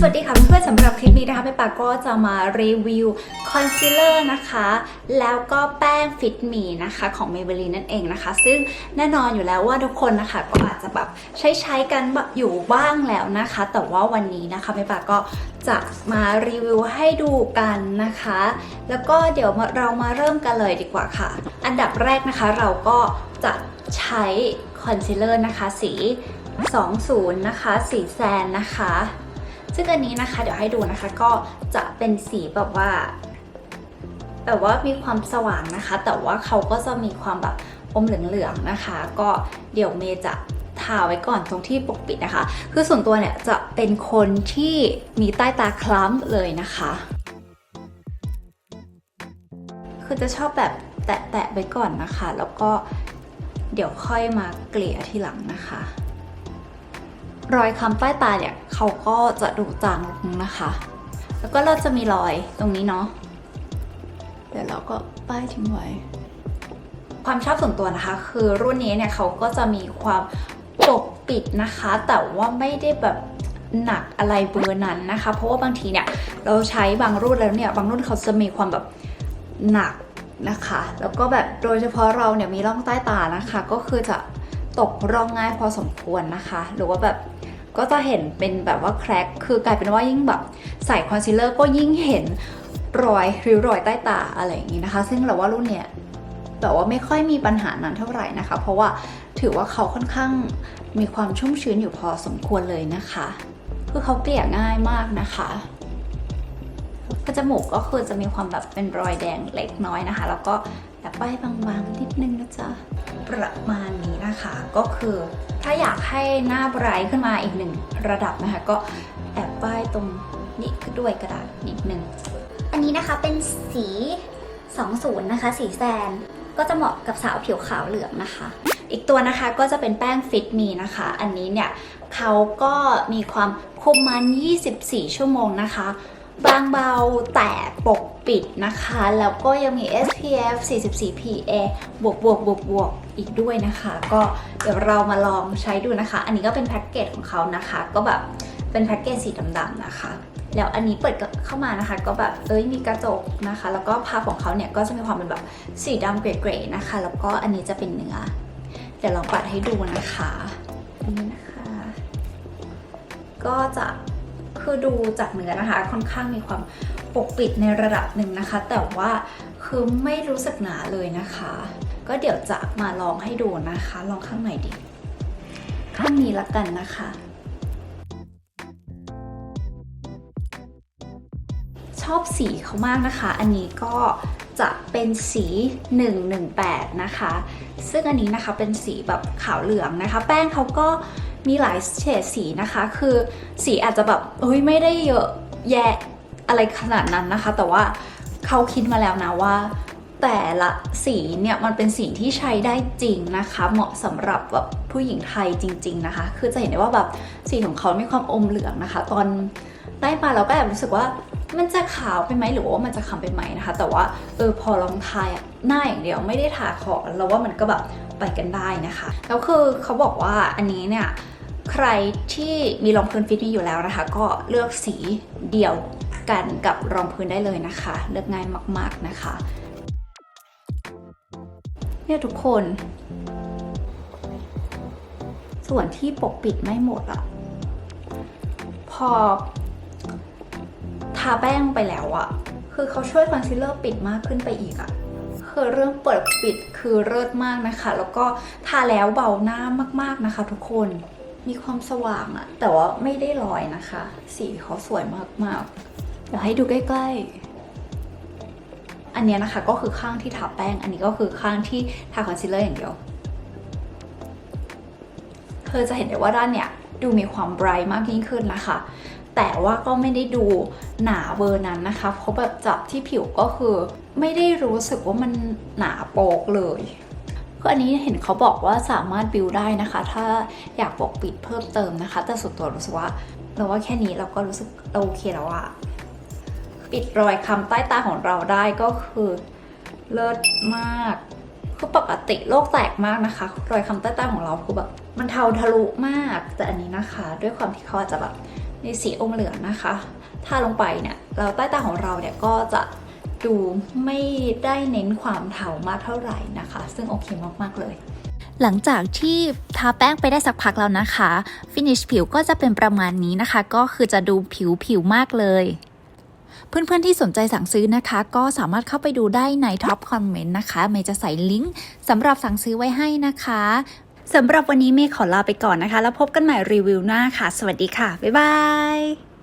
สวัสดีค่ะเพื่อนๆสำหรับคลิปนี้นะคะเปปาก็จะมารีวิวคอนซีลเลอร์นะคะ แล้วก็แป้งฟิตมีนะคะของ Maybelline นั่นเองนะคะ ซึ่งแน่นอนอยู่แล้วว่าทุกคนนะคะ ก็อาจจะแบบใช้ใช้กันแบบอยู่บ้างแล้วนะคะ แต่ว่าวันนี้นะคะเปปาก็จะมารีวิวให้ดูกันนะคะ แล้วก็เดี๋ยวเรามาเริ่มกันเลยดีกว่าค่ะ อันดับแรกนะคะเราก็จะใช้คอนซีลเลอร์นะคะสี 20 นะคะ สีแซนนะคะ ซึ่งอันนี้นะคะ เดี๋ยวให้ดูนะคะก็จะเป็นสีแบบว่า แบบว่ามีความสว่างนะคะ แต่ว่าเขาก็จะมีความแบบอมเหลืองๆนะคะ ก็เดี๋ยวเมย์จะทาไว้ก่อนตรงที่ปกปิดนะคะ คือส่วนตัวเนี่ยจะเป็นคนที่มีใต้ตาคล้ำเลยนะคะ คือจะชอบแบบแตะๆไว้ก่อนนะคะ แล้วก็เดี๋ยวค่อยมาเกลี่ยทีหลังนะคะ รอยค้ำใต้ตาเนี่ยเขาก็จะดูจางลงนะคะ แล้วก็เราจะมีรอยตรงนี้เนาะเดี๋ยวเราก็ป้ายทิ้งไว้ ความชอบส่วนตัวนะคะ คือรุ่นนี้เนี่ยเขาก็จะมีความปกปิดนะคะ แต่ว่าไม่ได้แบบหนักอะไรเบอร์นั้นนะคะ เพราะว่าบางทีเนี่ยเราใช้บางรุ่นแล้วเนี่ยบางรุ่นเขาจะมีความแบบหนักนะคะ แล้วก็แบบโดยเฉพาะเราเนี่ยมีร่องใต้ตานะคะ ก็คือจะ ตกร่องง่ายพอสมควรนะคะ หรือว่าแบบก็จะเห็นเป็นแบบว่าแครกคือกลายเป็นว่ายิ่งแบบใส่คอนซีลเลอร์ก็ยิ่งเห็นรอยริ้วรอยใต้ตาอะไรอย่างนี้นะคะ ซึ่งเราว่ารุ่นเนี้ยแต่ว่าไม่ค่อยมีปัญหานั้นเท่าไหร่นะคะ เพราะว่าถือว่าเขาค่อนข้างมีความชุ่มชื้นอยู่พอสมควรเลยนะคะ คือเขาเกลี่ยง่ายมากนะคะกระจมูกก็คือจะมีความแบบเป็นรอยแดงเล็กน้อยนะคะ แล้วก็แอบป้ายบางๆนิดนึงนะจ๊ะ ประมาณนี้นะคะ ก็คือถ้าอยากให้หน้าไบรท์ขึ้นมาอีกหนึ่งระดับนะคะ ก็แอบป้ายตรงนี้ด้วยกระดาษนิดนึงอันนี้นะคะเป็นสี 20 นะคะ สีแซน ก็จะเหมาะกับสาวผิวขาวเหลืองนะคะ อีกตัวนะคะก็จะเป็นแป้งฟิตมีนะคะ อันนี้เนี่ยเขาก็มีความคุมมัน 24 ชั่วโมงนะคะ บางเบาแต่ปก ปิดนะคะ แล้วก็ยังมี SPF 44 PA บวกบวกบวกบวกอีกด้วยนะคะ ก็เดี๋ยวเรามาลองใช้ดูนะคะ อันนี้ก็เป็นแพ็กเกจของเขานะคะ ก็แบบเป็นแพ็กเกจสีดำๆนะคะ แล้วอันนี้เปิดเข้ามานะคะ ก็แบบเอ้ยมีกระจกนะคะ แล้วก็ภาพของเขาเนี่ยก็จะมีความเป็นแบบสีดำเกรย์ๆนะคะ แล้วก็อันนี้จะเป็นเนื้อเดี๋ยวลองปัดให้ดูนะคะนี่นะคะ ก็จะคือดูจากเนื้อนะคะ ค่อนข้างมีความ ปกปิดในระดับหนึ่งนะคะ แต่ว่าคือไม่รู้สึกหนาเลยนะคะ ก็เดี๋ยวจะมาลองให้ดูนะคะ ลองข้างในดิข้างนี้ละกันนะคะ ชอบสีเขามากนะคะ อันนี้ก็จะเป็นสี 118 นะคะ ซึ่งอันนี้นะคะเป็นสีแบบขาวเหลืองนะคะ แป้งเขาก็มีหลายเฉดสีนะคะ คือสีอาจจะแบบเฮ้ยไม่ได้เยอะแยะ อะไรขนาดนั้นนะคะ แต่ว่าเขาคิดมาแล้วนะว่า แต่ละสีเนี่ยมันเป็นสีที่ใช้ได้จริงนะคะ เหมาะสำหรับแบบผู้หญิงไทยจริง ๆนะคะ คือจะเห็นได้ว่าแบบสีของเขามีความอมเหลืองนะคะ ตอนได้มาเราก็แอบรู้สึกว่ามันจะขาวไปไหมหรือว่ามันจะคล้ำไปไหมนะคะ แต่ว่าเออพอลองทายหน้าอย่างเดียวไม่ได้ทาขอเราว่ามันก็แบบไปกันได้นะคะแล้วคือเขาบอกว่าอันนี้เนี่ยใครที่มีรองพื้นฟิตมีอยู่แล้วนะคะ ก็เลือกสีเดียว กันกับรองพื้นได้เลยนะคะ เลือกง่ายมาก ๆนะคะเนี่ยทุกคน ส่วนที่ปกปิดไม่หมดอะพอ ทาแป้งไปแล้วอะคือเขาช่วยคอนซีลเลอร์ปิดมากขึ้นไปอีกอะคือเรื่องเปิดปิดคือเลิศมากนะคะ แล้วก็ทาแล้วเบาหน้ามาก ๆนะคะ ทุกคนมีความสว่างอะแต่ว่าไม่ได้ลอยนะคะ สีเขาสวยมาก ๆ เดี๋ยวให้ดูใกล้ ๆ อันนี้นะคะก็คือข้างที่ทาแป้ง อันนี้ก็คือข้างที่ทาคอนซีลเลอร์อย่างเดียว เธอจะเห็นได้ว่าด้านเนี้ยดูมีความไบรท์มากยิ่งขึ้นนะคะ แต่ว่าก็ไม่ได้ดูหนาเบอร์นั้นนะคะ เพราะแบบจับที่ผิวก็คือไม่ได้รู้สึกว่ามันหนาโปกเลยก็อันนี้เห็นเขาบอกว่าสามารถบิวได้นะคะ ถ้าอยากปกปิดเพิ่มเติมนะคะ แต่ส่วนตัวรู้สึกว่าเราว่าแค่นี้เราก็รู้สึกโอเคแล้วอะ ปิดรอยคำใต้ตาของเราได้ก็คือเลิศมากคือปกติโลกแตกมากนะคะ รอยคำใต้ตาของเราคือแบบมันเทาทะลุมาก แต่อันนี้นะคะ ด้วยความที่เขาอาจจะแบบในสีอมเหลืองนะคะทาลงไปเนี่ยแล้วใต้ตาของเราเนี่ยก็จะดูไม่ได้เน้นความเทามากเท่าไหร่นะคะ ซึ่งโอเคมากๆเลยหลังจากที่ทาแป้งไปได้สักพักแล้วนะคะ ฟินิชผิวก็จะเป็นประมาณนี้นะคะ ก็คือจะดูผิวผิวมากเลย เพื่อนๆที่สนใจสั่งซื้อนะคะ ก็สามารถเข้าไปดูได้ในท็อปคอมเมนต์นะคะเมย์จะใส่ลิงก์สำหรับสั่งซื้อไว้ให้นะคะสำหรับวันนี้เมย์ขอลาไปก่อนนะคะ แล้วพบกันใหม่รีวิวหน้าค่ะ สวัสดีค่ะ บ๊ายบาย